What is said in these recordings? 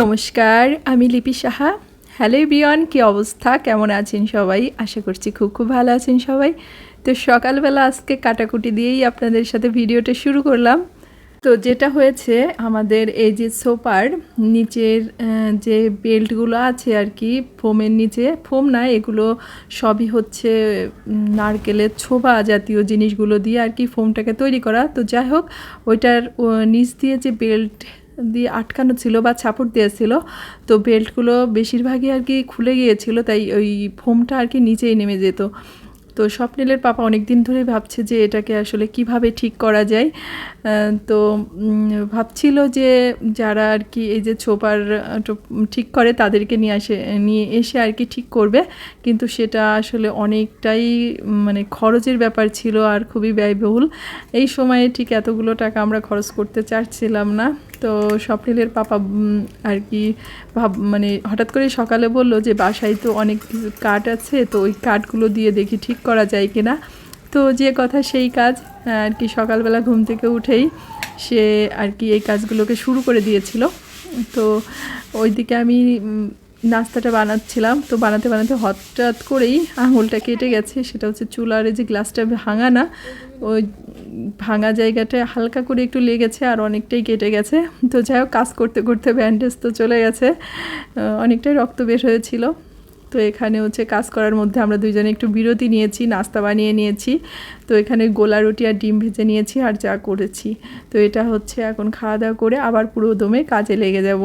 নমস্কার, আমি লিপি সাহা। হ্যালো বিয়ন কি অবস্থা? কেমন আছেন সবাই? আশা করছি খুব খুব ভালো আছেন সবাই। তো সকালবেলা আজকে কাটাকুটি দিয়েই আপনাদের সাথে ভিডিওটা শুরু করলাম। তো যেটা হয়েছে, আমাদের এই যে সোপার নিচের যে বেল্টগুলো আছে আর কি, ফোমের নিচে, ফোম না, এগুলো সবই হচ্ছে নারকেলের ছোবা জাতীয় জিনিসগুলো দিয়ে আর কি ফোমটাকে তৈরি করা। তো যাই হোক, ওইটার নিচ দিয়ে যে বেল্ট দিয়ে আটকানো ছিল বা দেওয়া ছিল, তো বেল্টগুলো বেশিরভাগই আর কি খুলে গিয়েছিল, তাই ওই ফোমটা আর কি নিচেই নেমে যেত। তো স্বপ্নিলের পাপা অনেক দিন ধরে ভাবছে যে এটাকে আসলে কীভাবে ঠিক করা যায়। তো ভাবছিল যে যারা আর কি এই যে ছোপার ঠিক করে তাদেরকে নিয়ে আসে, নিয়ে এসে আর কি ঠিক করবে, কিন্তু সেটা আসলে অনেকটাই মানে খরচের ব্যাপার ছিল আর খুবই ব্যয়বহুল। এই সময়ে ঠিক এতগুলো টাকা আমরা খরচ করতে চাচ্ছিলাম না। তো স্বপ্নিলের পাপা আর কি, ভাব মানে হঠাৎ করে সকালে বলল যে বাসায় তো অনেক কাঠ আছে, তো ওই কাঠগুলো দিয়ে দেখি ঠিক করা যায় কি না তো যে কথা সেই কাজ, আর কি, সকালবেলা ঘুম থেকে উঠেই সে আর কি এই কাজগুলোকে শুরু করে দিয়েছিল। তো ওইদিকে আমি নাস্তাটা বানাচ্ছিলাম। তো বানাতে বানাতে হঠাৎ করেই আঙুলটা কেটে গেছে। সেটা হচ্ছে চুলার যে গ্লাসটা ভাঙা না, ওই ভাঙা জায়গাটায় হালকা করে একটু লেগেছে আর অনেকটাই কেটে গেছে। তো যাই হোক, কাজ করতে করতে ব্যান্ডেজ তো চলে গেছে। অনেকটাই রক্ত বের হয়েছিল। তো এখানে হচ্ছে কাজ করার মধ্যে আমরা দুইজনে একটু বিরতি নিয়েছি, নাস্তা বানিয়ে নিয়েছি। তো এখানে গোলা রুটি আর ডিম ভেজে নিয়েছি আর যা করেছি। তো এটা হচ্ছে এখন খাওয়া দাওয়া করে আবার পুরো দমে কাজে লেগে যাব।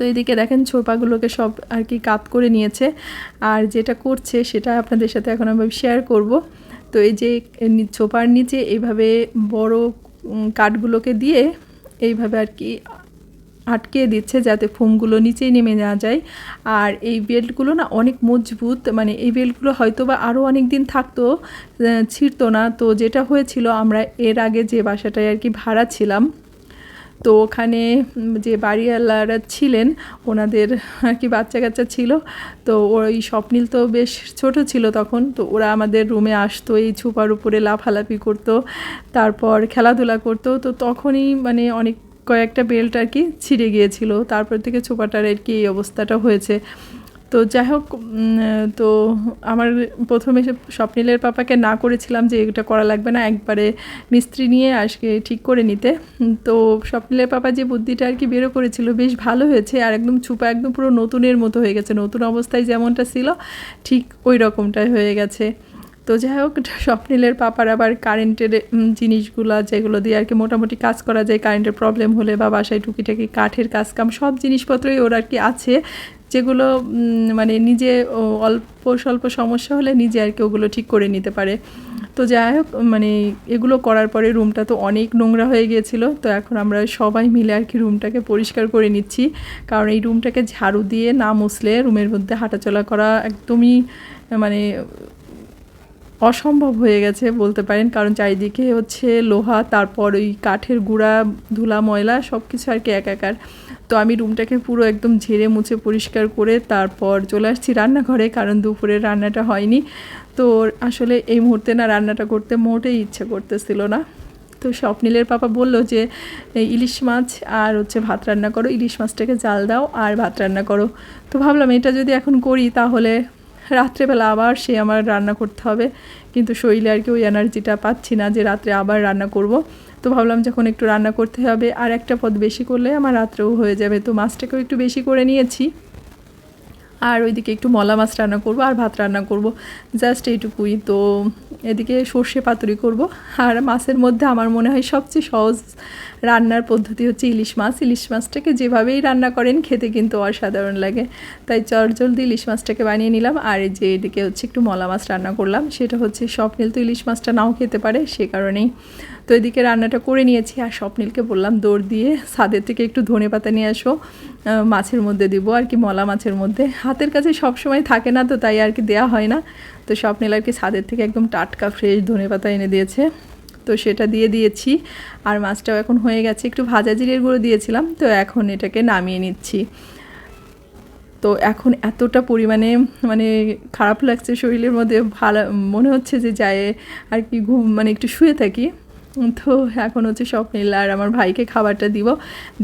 তো এদিকে দেখেন ছোপাগুলোকে সব আর কি কাত করে নিয়েছে। আর যেটা করছে সেটা আপনাদের সাথে এখন আমি শেয়ার করব। তো এই যে ছোপার নিচে এইভাবে বড় কাঠগুলোকে দিয়ে এইভাবে আর কি আটকে দিচ্ছে যাতে ফোমগুলো নিচেই নেমে না যায়। আর এই বেল্টগুলো না অনেক মজবুত মানে এই বেল্টগুলো হয়তো বা আরও অনেক দিন থাকতো ছিঁড়তো না। তো যেটা হয়েছিল, আমরা এর আগে যে বাসাটায় আর কি ভাড়া ছিলাম তো ওখানে যে বাড়িওয়ালারা ছিলেন, ওনাদের আর কি বাচ্চা কাচ্চা ছিল। তো ওই স্বপ্নিল তো বেশ ছোট ছিল তখন, তো ওরা আমাদের রুমে আসতো, এই ছুপার উপরে লাফালাফি করতো, তারপর খেলাধুলা করতো। তো তখনই মানে অনেক কয়েকটা বেল্ট আর কি ছিঁড়ে গিয়েছিল। তারপর থেকে ছোপাটার আর কি এই অবস্থাটা হয়েছে। তো যাই হোক তো আমার প্রথমে স্বপ্নিলের পাপাকে না করেছিলাম যে এটা করা লাগবে না, একবারে মিস্ত্রি নিয়ে আজকে ঠিক করে নিতে। তো স্বপ্নিলের পাপা যে বুদ্ধিটা আর কি বেরো করেছিল, বেশ ভালো হয়েছে আর একদম ছুপা, একদম পুরো নতুনের মতো হয়ে গেছে। নতুন অবস্থায় যেমনটা ছিল, ঠিক ওই রকমটাই হয়ে গেছে। তো যাই হোক, স্বপ্নিলের পাপার আবার কারেন্টের জিনিসগুলো যেগুলো দিয়ে আর কি মোটামুটি কাজ করা যায়, কারেন্টের প্রবলেম হলে বা বাসায় টুকিটাকি কাঠের কাজ কাম সব জিনিসপত্রই ওর আর কি আছে। যেগুলো মানে নিজে অল্প স্বল্প সমস্যা হলে নিজে আর কি ওগুলো ঠিক করে নিতে পারে। তো যাই হোক মানে এগুলো করার পরে রুমটা তো অনেক নোংরা হয়ে গিয়েছিল, তো এখন আমরা সবাই মিলে আর কি রুমটাকে পরিষ্কার করে নিচ্ছি। কারণ এই রুমটাকে ঝাড়ু দিয়ে না মুছলে রুমের মধ্যে হাঁটাচলা করা একদমই মানে অসম্ভব হয়ে গেছে বলতে পারেন। কারণ চারিদিকে হচ্ছে লোহা, তারপর ওই কাঠের গুঁড়া, ধুলা, ময়লা সব কিছু আর কি একাকার। তো আমি রুমটাকে পুরো একদম ঝেড়ে মুছে পরিষ্কার করে তারপর চলে আসছি রান্নাঘরে, কারণ দুপুরে রান্নাটা হয়নি। তো আসলে এই মুহূর্তে না রান্নাটা করতে মোটেই ইচ্ছে করতেছিল না। তো স্বপ্নিলের পাপা বলল যে ইলিশ মাছ আর হচ্ছে ভাত রান্না করো। ইলিশ মাছটাকে জাল দাও আর ভাত রান্না করো। তো ভাবলাম, এটা যদি এখন করি তাহলে রাত্রেবেলা আবার সে আমার রান্না করতে হবে। কিন্তু শরীরে আর কি ওই এনার্জিটা পাচ্ছি না যে রাত্রে আবার রান্না করব। তো ভাবলাম যখন একটু রান্না করতে হবে, আর একটা পদ বেশি করলে আমার রাত্রেও হয়ে যাবে। তো মাছটাকেও একটু বেশি করে নিয়েছি। আর ওইদিকে একটু মলা মাছ রান্না করব আর ভাত রান্না করব। জাস্ট এইটুকুই। তো এদিকে সর্ষে পাতুরি করব। আর মাছের মধ্যে আমার মনে হয় সবচেয়ে সহজ রান্নার পদ্ধতি হচ্ছে ইলিশ মাছ। ইলিশ মাছটাকে যেভাবেই রান্না করেন, খেতে কিন্তু অসাধারণ লাগে। তাই চটজলদি ইলিশ মাছটাকে বানিয়ে নিলাম। আর যে এদিকে হচ্ছে একটু মলা মাছ রান্না করলাম, সেটা হচ্ছে স্বপ্নিল তো ইলিশ মাছটা নাও খেতে পারে, সে কারণেই। তো এদিকে রান্নাটা করে নিয়েছি আর স্বপ্নিলকে বললাম, দৌড় দিয়ে ছাদের থেকে একটু ধনে পাতা নিয়ে আসো মাছের মধ্যে দিব আর কি, মলা মাছের মধ্যে। হাতের কাছে সব সময় থাকে না তো, তাই আর কি দেওয়া হয় না। তো স্বপ্নিল আর কি ছাদের থেকে একদম টাটকা ফ্রেশ ধনে পাতা এনে দিয়েছে। তো সেটা দিয়ে দিয়েছি আর মাছটাও এখন হয়ে গেছে। একটু ভাজা জিরের গুঁড়ো দিয়েছিলাম, তো এখন এটাকে নামিয়ে নিচ্ছি। তো এখন এতটা পরিমাণে মানে খারাপ লাগছে শরীরের মধ্যে, ভালো মনে হচ্ছে যে যায় আর কি ঘুম মানে একটু শুয়ে থাকি। তো এখন হচ্ছে স্বপ্নীল আর আমার ভাইকে খাবারটা দিব,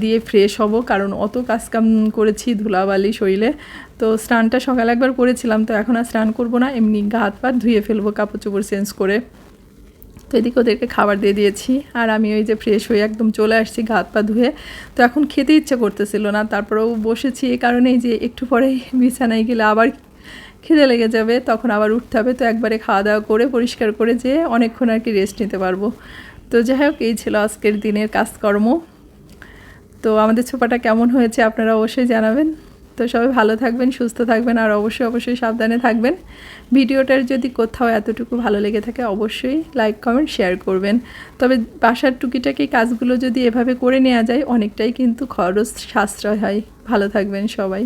দিয়ে ফ্রেশ হব, কারণ অত কাজকাম করেছি ধুলাবালি শরীরে। তো স্নানটা সকালে একবার করেছিলাম, তো এখন আর স্নান করব না, এমনি গা হাত পা ধুয়ে ফেলব, কাপড় চোপড় চেঞ্জ করে। তো এদিকে ওদেরকে খাবার দিয়ে দিয়েছি, আর আমি ওই যে ফ্রেশ হয়ে একদম চলে আসছি গা হাত পা ধুয়ে। তো এখন খেতে ইচ্ছে করতেছিল না, তারপরেও বসেছি, এই কারণেই যে একটু পরে বিছানায় গেলে আবার খিদে লেগে যাবে, তখন আবার উঠতে হবে। তো একবারে খাওয়া দাওয়া করে পরিষ্কার করে যে অনেকক্ষণ আর কি রেস্ট নিতে পারব। তো যাই হোক, এই ছিল আজকের দিনের কাজকর্ম। তো আমাদের ছোপাটা কেমন হয়েছে আপনারা অবশ্যই জানাবেন। তো সবাই ভালো থাকবেন, সুস্থ থাকবেন, আর অবশ্যই অবশ্যই সাবধানে থাকবেন। ভিডিওটার যদি কোথাও এতটুকু ভালো লেগে থাকে, অবশ্যই লাইক কমেন্ট শেয়ার করবেন। তবে বাসার টুকিটাকি কাজগুলো যদি এভাবে করে নেওয়া যায়, অনেকটাই কিন্তু খরচ সাশ্রয় হয়। ভালো থাকবেন সবাই।